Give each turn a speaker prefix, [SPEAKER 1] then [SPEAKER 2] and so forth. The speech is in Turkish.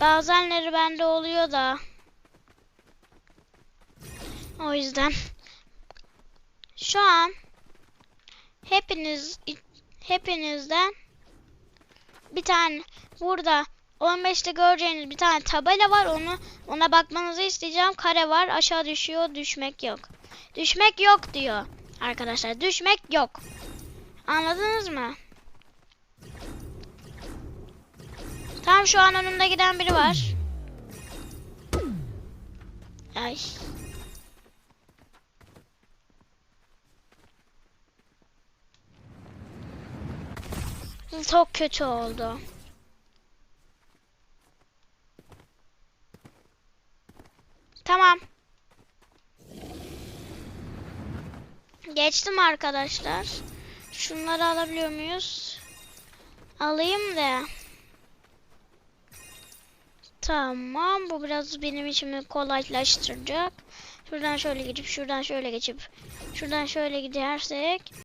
[SPEAKER 1] Bazenleri bende oluyor da. O yüzden. Şu an hepiniz hepinizden bir tane burada 15'te göreceğiniz bir tane tabela var. Onu ona bakmanızı isteyeceğim. Kare var. Aşağı düşüyor. Düşmek yok. Düşmek yok diyor. Arkadaşlar düşmek yok. Anladınız mı? Tam şu an önümde giden biri var. Ay. Çok kötü oldu. Tamam. Geçtim arkadaşlar. Şunları alabiliyor muyuz? Alayım da. Tamam. Bu biraz benim işimi kolaylaştıracak. Şuradan şöyle geçip, şuradan şöyle geçip, şuradan şöyle gidersek